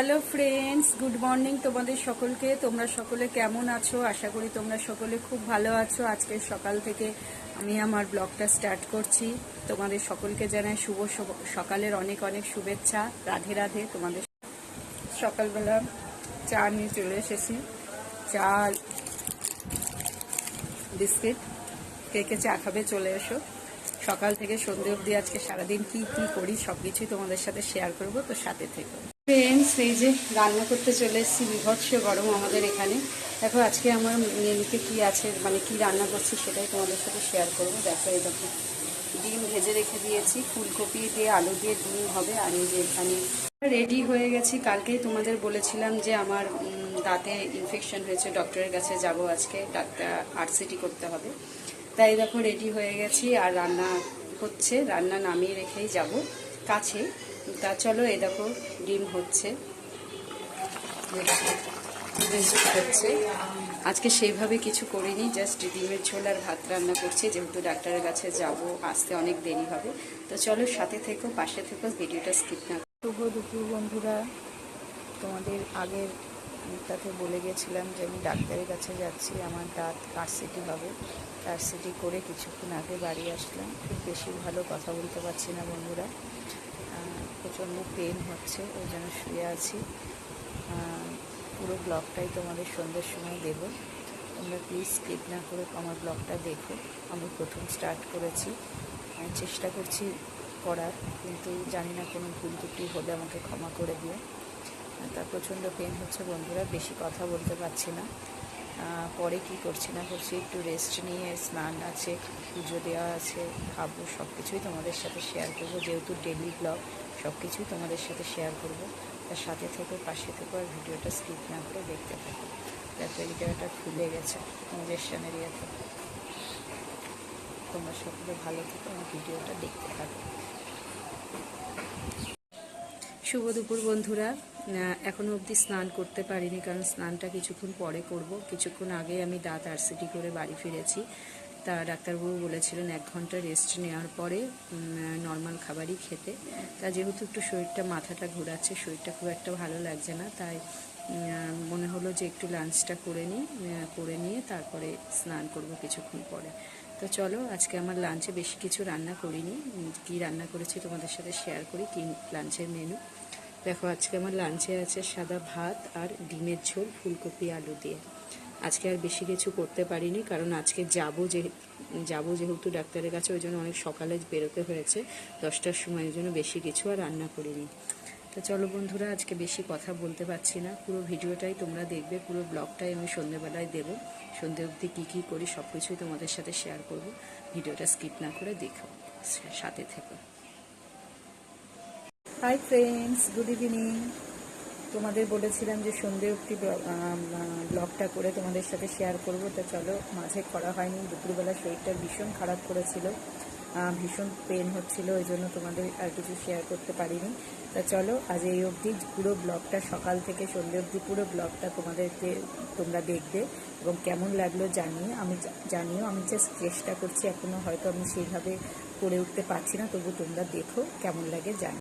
Hello friends good morning তোমাদের সকলকে। তোমরা সকলে কেমন আছো? আশা করি তোমরা সকলে খুব ভালো আছো। আজকে সকাল থেকে আমি আমার ব্লগটা স্টার্ট করছি। তোমাদের সকলকে জানাই শুভ সকালের অনেক অনেক শুভেচ্ছা। রাধে রাধে তোমাদের। সকালবেলা চা নিয়ে চলে এসেছি। চা, বিস্কিট। কে কে চা খাবে চলে এসো। সকাল থেকে সন্ধে অবধি আজকে সারাদিন কি কি করি, সবকিছুই তোমাদের সাথে শেয়ার করব, তো সাথে থেকে। ফ্রেন্ডস এই যে রান্না করতে চলে এসেছি, বিভৎস গরম আমাদের এখানে। দেখো, আজকে আমার মেনুতে কি আছে মানে কি রান্না করছি সেটাই তোমাদের সাথে শেয়ার করব। দেখো, এই দেখো, ডিম ভেজে রেখে দিয়েছি, ফুলকপি দিয়ে, আলু দিয়ে ডিম হবে, আর এই যে এখানে রেডি হয়ে গেছি। কালকেই তোমাদের বলেছিলাম যে আমার দাঁতে ইনফেকশন হয়েছে ডক্টরের কাছে যাব আজকে, ডাক্তার আরসিটি করতে হবে। তাই দেখো রেডি হয়ে গেছি আর রান্না হচ্ছে। রান্না নামিয়ে রেখেই যাব কাছে। তা চলো এই দেখো, ডিম হচ্ছে। হচ্ছে। আজকে সেইভাবে কিছু করিনি জাস্ট ডিমের ঝোল আর ভাত রান্না করছি। যেহেতু ডাক্তারের কাছে যাব, আসতে অনেক দেরি হবে। তো চলো সাথে থেকো, পাশে থেকো, ভিডিওটা স্কিপ না শুভ দুপুর বন্ধুরা। তোমাদের আগের তাতে বলে গেছিলাম যে আমি ডাক্তারের কাছে যাচ্ছি, আমার দাঁত কারসিটি হবে? কারসিটি করে কিছুক্ষণ আগে বাড়ি আসলাম। খুব বেশি ভালো কথা বলতে পারছি না বন্ধুরা। প্রচণ্ড পেন হচ্ছে, ওই জন্য শুয়ে আছি। পুরো ব্লগটাই তোমাদের সন্ধ্যের সময় দেবো। তোমরা প্লিজ স্কিপ না করে আমার ব্লগটা দেখো। আমি প্রথম স্টার্ট করেছি। চেষ্টা করছি করার, কিন্তু জানি না কোনো ভুল ত্রুটি হলে আমাকে ক্ষমা করে দিও। তার প্রচণ্ড পেন হচ্ছে বন্ধুরা, বেশি কথা বলতে পারছি না। পরে কি করছি না করছি, একটু রেস্ট নিয়ে স্নান আছে, পুজো দেওয়া আছে, খাব সব কিছুই তোমাদের সাথে শেয়ার করব। যেহেতু ডেলি ব্লগ সব কিছুই তোমাদের সাথে শেয়ার করব। তার সাথে থেকে, পাশে থেকে আর ভিডিওটা স্কিপ না করে দেখতে থাকো। এই জায়গাটা ফুলে গেছে ইঞ্জেকশন এরিয়াতে তোমরা সকলে ভালো থেকো আমার ভিডিওটা দেখতে থাকো। শুভ দুপুর বন্ধুরা। আহ, এখনও অবধি স্নান করতে পারিনি কারণ স্নানটা কিছুক্ষণ পরে করব। কিছুক্ষণ আগে আমি দাঁত আরসিটি করে বাড়ি ফিরেছি। তা ডাক্তারবাবু বলেছিলেন এক ঘণ্টা রেস্ট নেওয়ার পরে নর্মাল খাবারই খেতে। তা যেহেতু একটু শরীরটা মাথাটা ঘোরাচ্ছে শরীরটা খুব একটা ভালো লাগছে না তাই মনে হলো যে একটু লাঞ্চটা করে নিই করে নিয়ে তারপরে স্নান করব কিছুক্ষণ পরে। তো চলো আজকে আমার লাঞ্চে বেশি কিছু রান্না করিনি। কি রান্না করেছি তোমাদের সাথে শেয়ার করি কি লাঞ্চের মেনু দেখো, আজকে আমার লাঞ্চে আছে সাদা ভাত আর ডিমের ঝোল, ফুলকপি, আলু দিয়ে। আজকে আর বেশি কিছু করতে পারিনি, কারণ আজকে যাব যে যাব যেহেতু ডাক্তারের কাছে, ওই জন্য অনেক সকালে বেরোতে হয়েছে। দশটার সময়, ওই জন্য বেশি কিছু আর রান্না করিনি। তো চলো বন্ধুরা, আজকে বেশি কথা বলতে পারছি না। পুরো ভিডিওটাই তোমরা দেখবে, পুরো ব্লগটাই আমি সন্ধেবেলায় দেবো। সন্ধে অবধি কী কী করি সব কিছুই তোমাদের সাথে শেয়ার করব। ভিডিওটা স্কিপ না করে দেখো। সাথে থেকো। হাই ফ্রেন্ডস গুড ইভিনিং তোমাদের বলেছিলাম যে সন্ধে অবধি ব্লগটা করে তোমাদের সাথে শেয়ার করব। তা চলো, মাঝে করা হয়নি। দুপুরবেলা শরীরটা ভীষণ খারাপ করেছিল। ভীষণ পেন হচ্ছিল, ওই জন্য তোমাদের আর কিছু শেয়ার করতে পারিনি। তা চলো, আজ এই অবধি পুরো ব্লগটা, সকাল থেকে সন্ধে অবধি পুরো ব্লগটা তোমাদেরকে তোমরা দেখবে এবং কেমন লাগল জানিয়ে আমি জানিও, আমি জাস্ট চেষ্টা করছি। এখনও হয়তো আমি সেইভাবে করে উঠতে পারছি না, তবু তোমরা দেখো, কেমন লাগে জানি